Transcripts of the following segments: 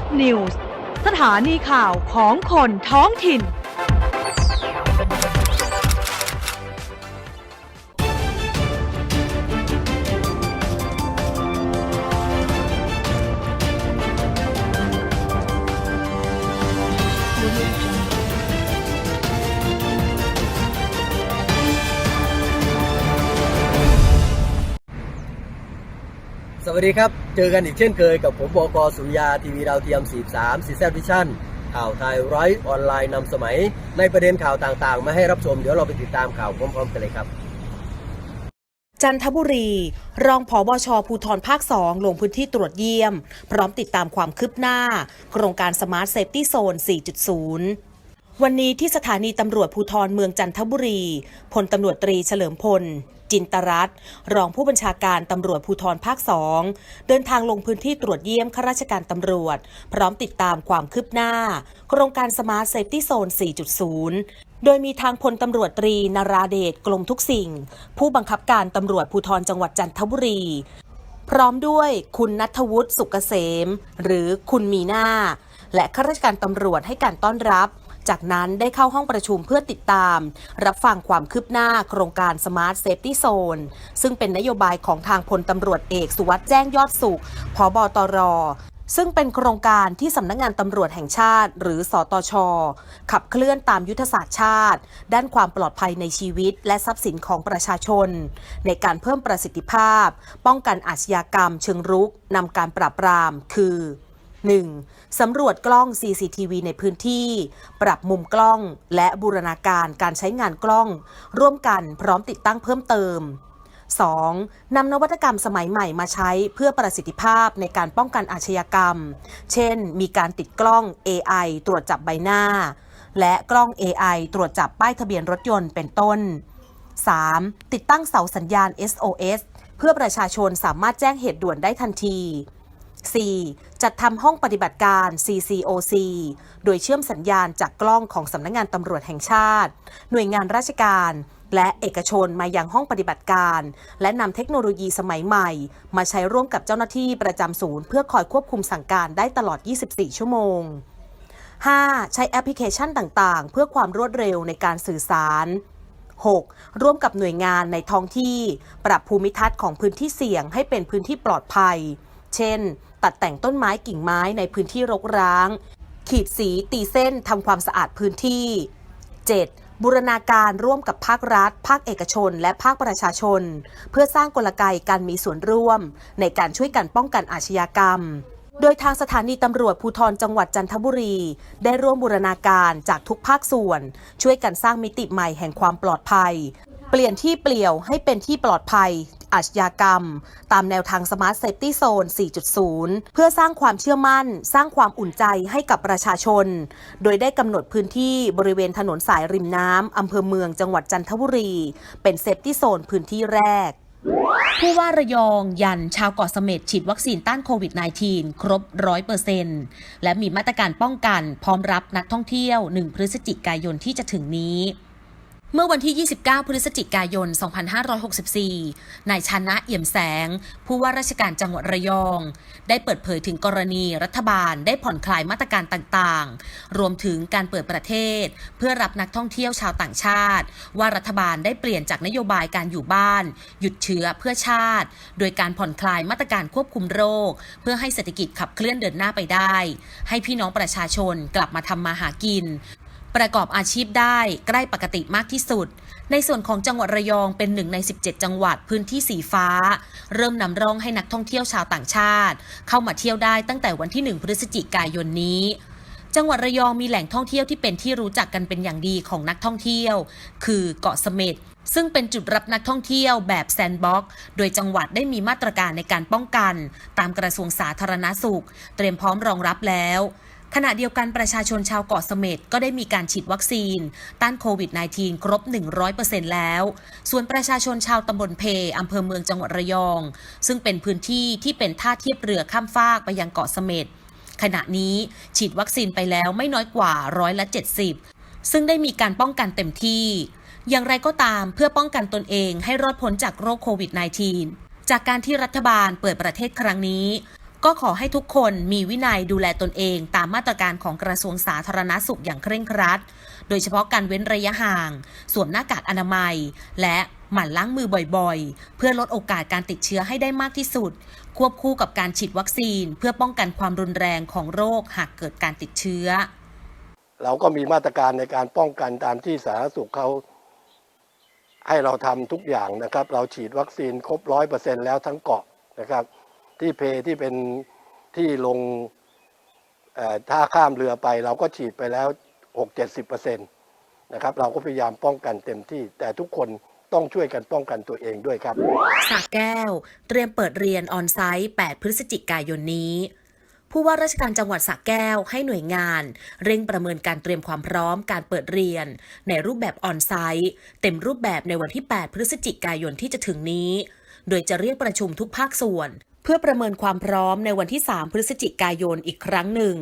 บนิวส์สถานีข่าวของคนท้องถิ่น วัสดีครับ เจอกันอีกเช่นเคยกับผมบกสุริยาทีวีดาวเทียม 43ซีแซวิชั่นข่าวไทยไร้ออนไลน์นำสมัย ในประเด็นข่าวต่างๆ มาให้รับชม เดี๋ยวเราไปติดตามข่าวพร้อมๆกันเลยครับ จันทบุรี รองผอบชภูธรภาค 2 ลงพื้นที่ตรวจเยี่ยม พร้อมติดตามความคืบหน้า โครงการสมาร์ทเซฟตี้โซน 4.0 วันนี้ที่สถานีตำรวจภูธรเมืองจันทบุรีพลตำรวจตรีเฉลิมพล จินตรัตรองผู้บัญชาการตำรวจภูธรภาค2เดินทางลงพื้นที่ตรวจเยี่ยมข้าราชการตำรวจ พร้อมติดตามความคืบหน้า โครงการสมาร์ทเซฟตี้โซน 4.0โดยมีทางพลตำรวจตรีนาราเดชกลมทุกสิ่ง ผู้บังคับการตำรวจภูธรจังหวัดจันทบุรี พร้อมด้วยคุณนัทวุฒิสุกเกษม หรือคุณมีหน้า และข้าราชการตำรวจให้การต้อนรับ จากนั้นได้เข้าห้องประชุมเพื่อติดตาม รับฟังความคืบหน้าโครงการ Smart Safety Zone ซึ่งเป็นนโยบายของทางพลตำรวจเอกสุวัสด์แจ้งยอดสุขพบตรซึ่งเป็นโครงการที่สำนักงงานตำรวจแห่งชาติ หรือสอตชขับเคลื่อนตามยุทธศาสตร์ชาติ ด้านความปลอดภัยในชีวิต และทรัพย์สินของประชาชน ในการเพิ่มประสิทธิภาพ ป้องกันอาชญากรรม เชิงรุกนำการปราบปราม คือ 1. สำรวจกล้อง CCTV ในพื้นที่ ปรับมุมกล้องและบูรณาการการใช้งานกล้อง ร่วมกันพร้อมติดตั้งเพิ่มเติม 2. นำนวัตกรรมสมัยใหม่มาใช้เพื่อประสิทธิภาพในการป้องกันอาชญากรรม เช่น มีการติดกล้อง AI ตรวจจับใบหน้า และกล้อง AI ตรวจจับป้ายทะเบียนรถยนต์เป็นต้น 3. ติดตั้งเสาสัญญาณ SOS เพื่อประชาชนสามารถแจ้งเหตุด่วนได้ทันที 4. จัดทำห้องปฏิบัติการ CCOC โดยเชื่อมสัญญาณจากกล้องของสำนักงงานตำรวจแห่งชาติ หน่วยงานราชการ และเอกชนมายังห้องปฏิบัติการ และนำเทคโนโลยีสมัยใหม่ มาใช้ร่วมกับเจ้าหน้าที่ประจำศูนย์ เพื่อคอยควบคุมสั่งการได้ตลอด 24 ชั่วโมง 5. ใช้แอปพลิเคชันต่างๆ เพื่อความรวดเร็วในการสื่อสาร 6. ร่วมกับหน่วยงานในท้องที่ ปรับภูมิทัศน์ของพื้นที่เสี่ยงให้เป็นพื้นที่ปลอดภัย เช่น ตัดแต่งต้นไม้กิ่งไม้ในพื้นที่รกร้าง ขีดสีตีเส้นทำความสะอาดพื้นที่ 7. บูรณาการร่วมกับภาครัฐ ภาคเอกชน และภาคประชาชน เพื่อสร้างกลไกการมีส่วนร่วม ในการช่วยกันป้องกันอาชญากรรมโดยทางสถานีตำรวจภูธรจังหวัดจันทบุรี ได้ร่วมบูรณาการจากทุกภาคส่วน ช่วยกันสร้างมิติใหม่แห่งความปลอดภัย เปลี่ยนที่เปลี่ยวให้เป็นที่ปลอดภัย อาชญากรรม ตามแนวทาง Smart Safety Zone 4.0 เพื่อสร้างความเชื่อมั่น สร้างความอุ่นใจให้กับประชาชน โดยได้กำหนดพื้นที่บริเวณถนนสายริมน้ำอำเภอเมืองจังหวัดจันทบุรี เป็นเซฟตี้โซนพื้นที่แรกผู้ว่าระยองยันชาวเกาะเสม็ดฉีดวัคซีนต้านโควิด -19 ครบ100%และมีมาตรการป้องกันพร้อมรับนักท่องเที่ยว 1 พฤศจิกายนที่จะถึงนี้ เมื่อวันที่ 29 พฤศจิกายน 2564 นายชนะเอี่ยมแสง ผู้ว่าราชการจังหวัดระยอง ได้เปิดเผยถึงกรณีรัฐบาลได้ผ่อนคลายมาตรการต่างๆ รวมถึงการเปิดประเทศ เพื่อรับนักท่องเที่ยวชาวต่างชาติ ว่ารัฐบาลได้เปลี่ยนจากนโยบายการอยู่บ้าน หยุดเชื้อเพื่อชาติ โดยการผ่อนคลายมาตรการควบคุมโรค เพื่อให้เศรษฐกิจขับเคลื่อนเดินหน้าไปได้ ให้พี่น้องประชาชนกลับมาทำมาหากิน ประกอบอาชีพได้ใกล้ปกติมากที่สุด ในส่วนของจังหวัดระยองเป็นหนึ่งใน 17 จังหวัดพื้นที่สีฟ้า เริ่มนำร่องให้นักท่องเที่ยวชาวต่างชาติ เข้ามาเที่ยวได้ตั้งแต่วันที่ 1 พฤศจิกายนนี้จังหวัดระยองมีแหล่งท่องเที่ยวที่เป็นที่รู้จักกันเป็นอย่างดีของนักท่องเที่ยว คือเกาะเสม็ดซึ่งเป็นจุดรับนักท่องเที่ยวแบบแซนด์บ็อกซ์โดยจังหวัดได้มีมาตรการในการป้องกัน ตามกระทรวงสาธารณสุข เตรียมพร้อมรองรับแล้ว ขณะเดียวกันประชาชนชาวเกาะเสม็ดก็ได้มีการฉีดวัคซีน ต้านโควิด -19 ครบ 100%แล้ว ส่วนประชาชนชาวตำบลเพอำเภอเมืองจังหวัดระยอง ซึ่งเป็นพื้นที่ที่เป็นท่าเทียบเรือข้ามฟากไปยังเกาะเสม็ดขณะนี้ฉีดวัคซีนไปแล้วไม่น้อยกว่าร้อยละ 70 ซึ่งได้มีการป้องกันเต็มที่ อย่างไรก็ตามเพื่อป้องกันตนเองให้รอดพ้นจากโรคโควิด -19 จากการที่รัฐบาลเปิดประเทศครั้งนี้ ก็ขอให้ทุกคนมีวินัยดูแลตนเองตามมาตรการของกระทรวงสาธารณสุขอย่างเคร่งครัด โดยเฉพาะการเว้นระยะห่าง สวมหน้ากากอนามัย และหมั่นล้างมือบ่อยๆ เพื่อลดโอกาสการติดเชื้อให้ได้มากที่สุด ควบคู่กับการฉีดวัคซีน เพื่อป้องกันความรุนแรงของโรคหากเกิดการติดเชื้อ เราก็มีมาตรการในการป้องกันตามที่สาธารณสุขเขาให้เราทำทุกอย่างนะครับ เราฉีดวัคซีนครบร้อยเปอร์เซ็นแล้วทั้งเกาะนะครับ ที่เพที่เป็นที่ลงท่าข้ามเรือไป เราก็ฉีดไปแล้วหกเจ็ดสิบเปอร์เซ็นตนะครับเราก็พยายามป้องกันเต็มที่ แต่ทุกคนต้องช่วยกันป้องกันตัวเองด้วยครับสระแก้ว เตรียมเปิดเรียนออนไซต์ 8 พฤศจิกายนนี้ผู้ว่าราชการจังหวัดสระแก้วให้หน่วยงาน เร่งประเมินการเตรียมความพร้อมการเปิดเรียน ในรูปแบบออนไซต์เต็มรูปแบบในวันที่ 8 พฤศจิกายนที่จะถึงนี้ โดยจะเรียกประชุมทุกภาคส่วน เพื่อประเมินความพร้อมในวันที่ 3 พฤศจิกายนอีกครั้งหนึ่ง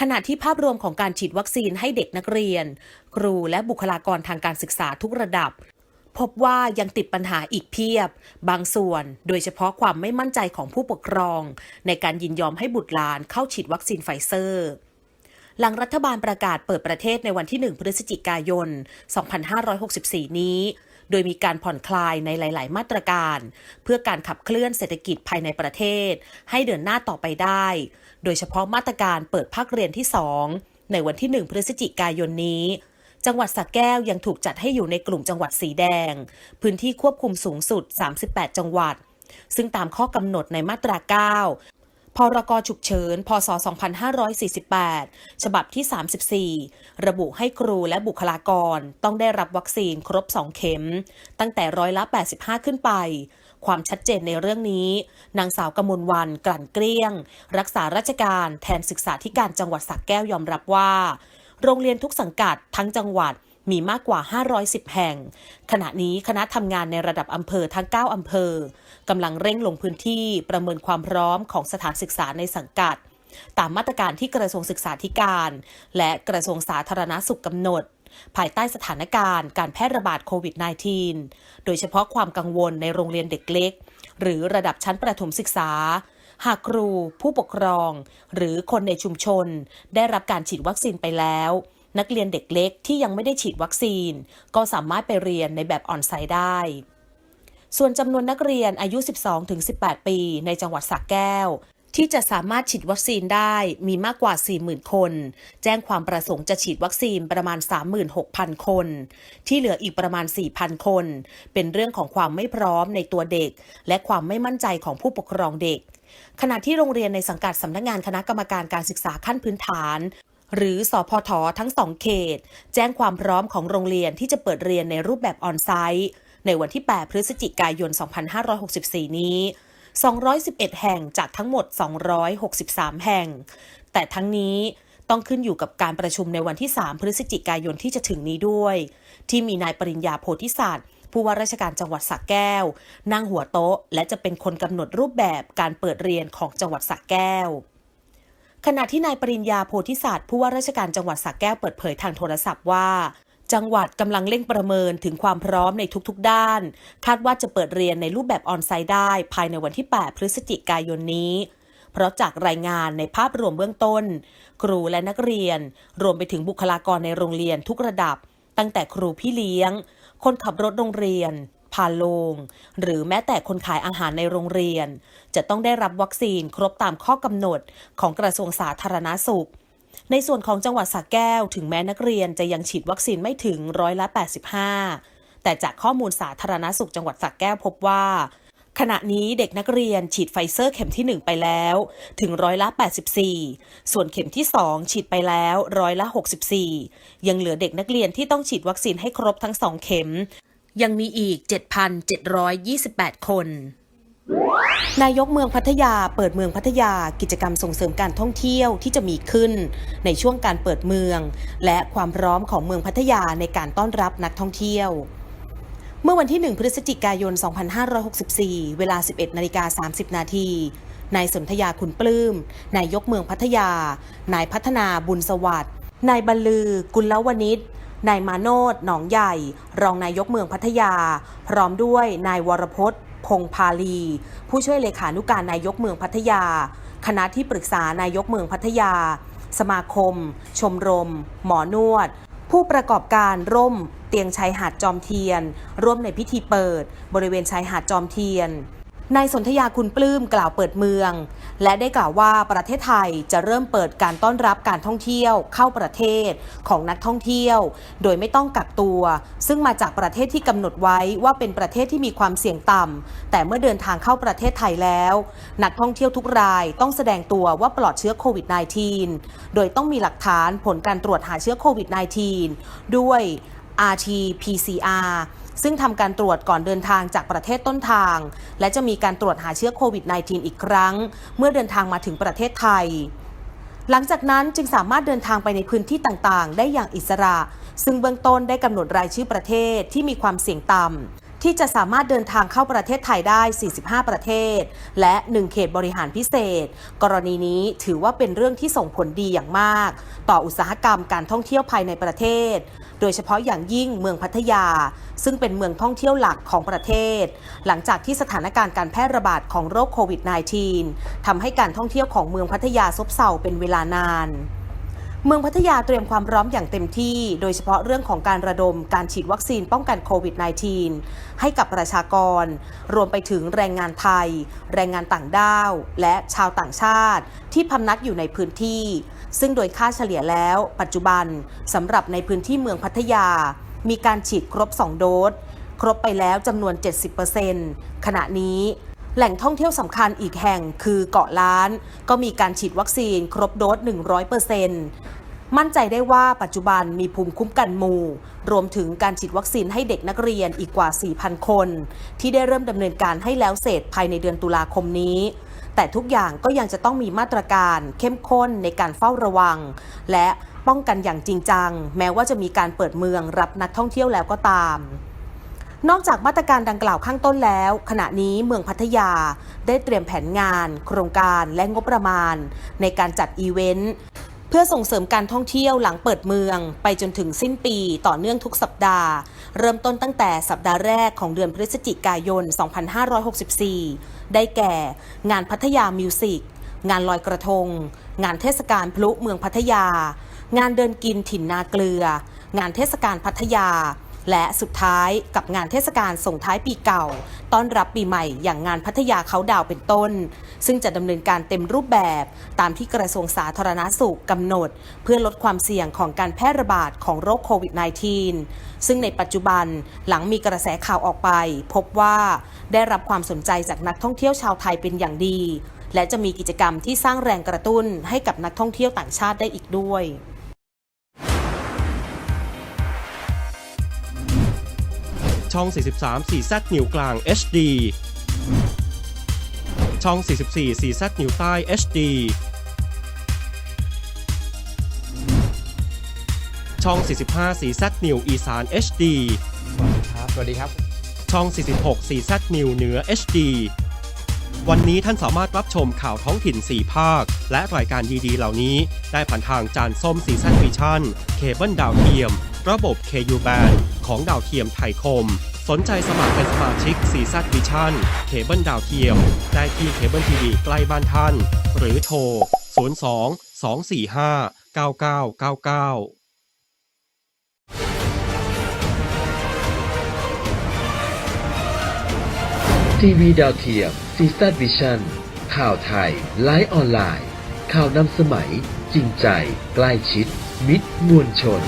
ขณะที่ภาพรวมของการฉีดวัคซีนให้เด็กนักเรียน ครูและบุคลากรทางการศึกษาทุกระดับ พบว่ายังติดปัญหาอีกเพียบ บางส่วน โดยเฉพาะความไม่มั่นใจของผู้ปกครอง ในการยินยอมให้บุตรหลานเข้าฉีดวัคซีนไฟเซอร์ หลังรัฐบาลประกาศเปิดประเทศในวันที่ 1 พฤศจิกายน 2564 นี้ โดยมีการผ่อนคลายในหลาย ๆ มาตรการ เพื่อการขับเคลื่อนเศรษฐกิจภายในประเทศ ให้เดินหน้าต่อไปได้ โดยเฉพาะมาตรการเปิดภาคเรียนที่ 2 ในวันที่ 1 พฤศจิกายนนี้ จังหวัดสระแก้วยังถูกจัดให้อยู่ในกลุ่มจังหวัดสีแดง พื้นที่ควบคุมสูงสุด 38 จังหวัดซึ่งตามข้อกำหนดในมาตรา 9 พรกฉุกเฉิน พศ 2548 ฉบับที่ 34 ระบุให้ครูและบุคลากรต้องได้รับวัคซีนครบ 2 เข็ม ตั้งแต่ร้อยละ 85 ขึ้นไป ความชัดเจนในเรื่องนี้ นางสาวกมลวันกลั่นเกลี้ยง รักษาราชการแทนศึกษาธิการจังหวัดสระแก้วยอมรับว่า โรงเรียนทุกสังกัดทั้งจังหวัด มีมากกว่า 510 แห่ง ขณะนี้คณะทำงานในระดับอำเภอทั้ง 9 อำเภอกำลังเร่งลงพื้นที่ประเมินความพร้อมของสถานศึกษาในสังกัด ตามมาตรการที่กระทรวงศึกษาธิการ และกระทรวงสาธารณาสุขกำหนด ภายใต้สถานการณ์การแพร่ระบาดโควิด -19 โดยเฉพาะความกังวลในโรงเรียนเด็กเล็ก หรือระดับชั้นประถมศึกษาหากครูผู้ปกครอง หรือคนในชุมชน ได้รับการฉีดวัคซีนไปแล้ว นักเรียนเด็กเล็กที่ยังไม่ได้ฉีดวัคซีน ก็สามารถไปเรียนในแบบออนไซต์ได้ ส่วนจำนวนนักเรียนอายุ 12-18 ปีในจังหวัดสระแก้ว ที่จะสามารถฉีดวัคซีนได้มีมากกว่า 40,000 คน แจ้งความประสงค์จะฉีดวัคซีนประมาณ 36,000 คน ที่เหลืออีกประมาณ 4,000 คน เป็นเรื่องของความไม่พร้อมในตัวเด็ก และความไม่มั่นใจของผู้ปกครองเด็กขณะที่โรงเรียนในสังกัดสำนักงานคณะกรรมการการศึกษาขั้นพื้นฐาน หรือสอพททั้งสองเขต แจ้งความพร้อมของโรงเรียนที่จะเปิดเรียนในรูปแบบออนไซต์ในวันที่ 8 พฤศจิกายน 2564 นี้ 211 แห่งจากทั้งหมด 263 แห่ง แต่ทั้งนี้ต้องขึ้นอยู่กับการประชุมในวันที่ 3 พฤศจิกายนที่จะถึงนี้ด้วย ที่มีนายปริญญาโพธิสัตว์ผู้ว่าราชการจังหวัดสระแก้ว นั่งหัวโต๊ะ และจะเป็นคนกำหนดรูปแบบการเปิดเรียนของจังหวัดสระแก้ว ขณะที่นายปริญญาโพธิศาสตว์ผู้ว่าราชการจังหวัดสระแก้วเปิดเผยทางโทรศัพท์ว่า จังหวัดกำลังเร่งประเมินถึงความพร้อมในทุกๆ ด้าน คาดว่าจะเปิดเรียนในรูปแบบออนไซต์ได้ ภายในวันที่ 8 พฤศจิกายนนี้ เพราะจากรายงานในภาพรวมเบื้องต้น ครูและนักเรียน รวมไปถึงบุคลากรในโรงเรียนทุกระดับ ตั้งแต่ครูพี่เลี้ยง คนขับรถโรงเรียน พาโลง หรือแม้แต่คนขายอาหารในโรงเรียน จะต้องได้รับวัคซีนครบตามข้อกำหนดของกระทรวงสาธารณาสุข ในส่วนของจังหวัดสระแก้ว ถึงแม้นักเรียนจะยังฉีดวัคซีนไม่ถึงร้อยละ 85 แต่จากข้อมูลสาธารณสุขจังหวัดสระแก้วพบว่าขณะนี้เด็กนักเรียนฉีดไฟเซอร์เข็มที่ 1 ไปแล้ว ถึงร้อยละ 84 ส่วนเข็มที่ 2 ฉีดไปแล้วร้อยละ 64 ยังเหลือเด็กนักเรียนที่ต้องฉีดวัคซีนให้ครบทั้ง 2 เข็ม ยังมีอีก 7,728 คน นายกเมืองพัทยาเปิดเมืองพัทยากิจกรรมส่งเสริมการท่องเที่ยวที่จะมีขึ้น ในช่วงการเปิดเมือง และความพร้อมของเมืองพัทยาในการต้อนรับนักท่องเที่ยวเมื่อวันที่ 1 พฤศจิกายน 2564 เวลา 11 นาฬิกา 30 นาที นายสนธยาคุณปลื้ม นายกเมืองพัทยา นายพัฒนาบุญสวัสดิ์ นายบรรลือ กุลวณิช นายมาโนดหนองใหญ่ รองนายกเมืองพัทยา พร้อมด้วยนายวรพจน์ พงพาลี ผู้ช่วยเลขานุการนายกเมืองพัทยา คณะที่ปรึกษานายกเมืองพัทยา สมาคม ชมรม หมอนวด ผู้ประกอบการร่ม เตียงชายหาดจอมเทียน ร่วมในพิธีเปิด บริเวณชายหาดจอมเทียน นายสนธยาคุณปลื้มกล่าวเปิดเมือง และได้กล่าวว่าประเทศไทยจะเริ่มเปิดการต้อนรับการท่องเที่ยวเข้าประเทศของนักท่องเที่ยว โดยไม่ต้องกักตัว ซึ่งมาจากประเทศที่กำหนดไว้ว่าเป็นประเทศที่มีความเสี่ยงต่ำแต่เมื่อเดินทางเข้าประเทศไทยแล้ว นักท่องเที่ยวทุกรายต้องแสดงตัวว่าปลอดเชื้อโควิด -19 โดยต้องมีหลักฐานผลการตรวจหาเชื้อโควิด -19 ด้วย RT-PCR ซึ่งทำการตรวจก่อนเดินทางจากประเทศต้นทาง และจะมีการตรวจหาเชื้อโควิด -19 อีกครั้ง เมื่อเดินทางมาถึงประเทศไทย หลังจากนั้นจึงสามารถเดินทางไปในพื้นที่ต่างๆ ได้อย่างอิสระ ซึ่งเบื้องต้นได้กำหนดรายชื่อประเทศที่มีความเสี่ยงต่ำ ที่จะสามารถเดินทางเข้าประเทศไทยได้ 45 ประเทศ และ 1 เขตบริหารพิเศษ กรณีนี้ถือว่าเป็นเรื่องที่ส่งผลดีอย่างมาก ต่ออุตสาหกรรมการท่องเที่ยวภายในประเทศ โดยเฉพาะอย่างยิ่งเมืองพัทยา ซึ่งเป็นเมืองท่องเที่ยวหลักของประเทศ หลังจากที่สถานการณ์การแพร่ระบาดของโรคโควิด -19 ทำให้การท่องเที่ยวของเมืองพัทยาซบเซาเป็นเวลานาน เมืองพัทยาเตรียมความพร้อมอย่างเต็มที่ โดยเฉพาะเรื่องของการระดมการฉีดวัคซีนป้องกันโควิด -19 ให้กับประชากร รวมไปถึงแรงงานไทย แรงงานต่างด้าว และชาวต่างชาติ ที่พำนักอยู่ในพื้นที่ ซึ่งโดยค่าเฉลี่ยแล้ว ปัจจุบันสำหรับในพื้นที่เมืองพัทยา มีการฉีดครบ 2 โดส ครบไปแล้วจำนวน 70%ขณะนี้ แหล่งท่องเที่ยวสำคัญอีกแห่งคือเกาะล้าน ก็มีการฉีดวัคซีนครบโดส 100%มั่นใจได้ว่าปัจจุบันมีภูมิคุ้มกันหมู่ รวมถึงการฉีดวัคซีนให้เด็กนักเรียนอีกกว่า 4,000 คน ที่ได้เริ่มดำเนินการให้แล้วเสร็จภายในเดือนตุลาคมนี้แต่ทุกอย่างก็ยังจะต้องมีมาตรการเข้มข้นในการเฝ้าระวัง และป้องกันอย่างจริงจัง แม้ว่าจะมีการเปิดเมืองรับนักท่องเที่ยวแล้วก็ตาม นอกจากมาตรการดังกล่าวข้างต้นแล้ว ขณะนี้เมืองพัทยาได้เตรียมแผนงาน โครงการและงบประมาณ ในการจัดอีเวนต์เพื่อส่งเสริมการท่องเที่ยวหลังเปิดเมือง ไปจนถึงสิ้นปีต่อเนื่องทุกสัปดาห์ เริ่มต้นตั้งแต่สัปดาห์แรกของเดือนพฤศจิกายน 2564 ได้แก่ งานพัทยามิวสิกงานลอยกระทง งานเทศกาลพลุเมืองพัทยา งานเดินกินถิ่นนาเกลือ งานเทศกาลพัทยา และสุดท้ายกับงานเทศกาลส่งท้ายปีเก่า ต้อนรับปีใหม่อย่างงานพัทยาเขาดาวเป็นต้น ซึ่งจะดำเนินการเต็มรูปแบบ ตามที่กระทรวงสาธารณาสุขกำหนด เพื่อลดความเสี่ยงของการแพร่ระบาดของโรคโควิด -19 ซึ่งในปัจจุบันหลังมีกระแสข่าวออกไป พบว่าได้รับความสนใจจากนักท่องเที่ยวชาวไทยเป็นอย่างดี และจะมีกิจกรรมที่สร้างแรงกระตุ้นให้กับนักท่องเที่ยวต่างชาติได้อีกด้วย ช่อง 43 4Z นิ้วกลาง HD ช่อง 44 4Z นิ้วใต้ HD ช่อง 45 4Z นิ้วอีสาน HD ครับ สวัสดีครับ ช่อง 46 4Z นิ้วเหนือ HD วันนี้ท่านสามารถรับชมข่าวท้องถิ่น 4 ภาค และรายการดีๆ เหล่านี้ได้ผ่านทางจานส้มซีซันวิชั่น เคเบิลดาวเทียม ระบบ KU Band ของดาวเทียมไทยคม สนใจสมัครเป็นสมาชิกซีซันวิชั่นเคเบิลดาวเทียม ได้ที่เคเบิลทีวีใกล้บ้านท่าน หรือโทร 02 245 9999ทีวีดาวเทียมซีซันวิชั่นข่าวไทย ไลฟ์ออนไลน์ ข่าวนำสมัย จริงใจ ใกล้ชิด มิตรมวลชน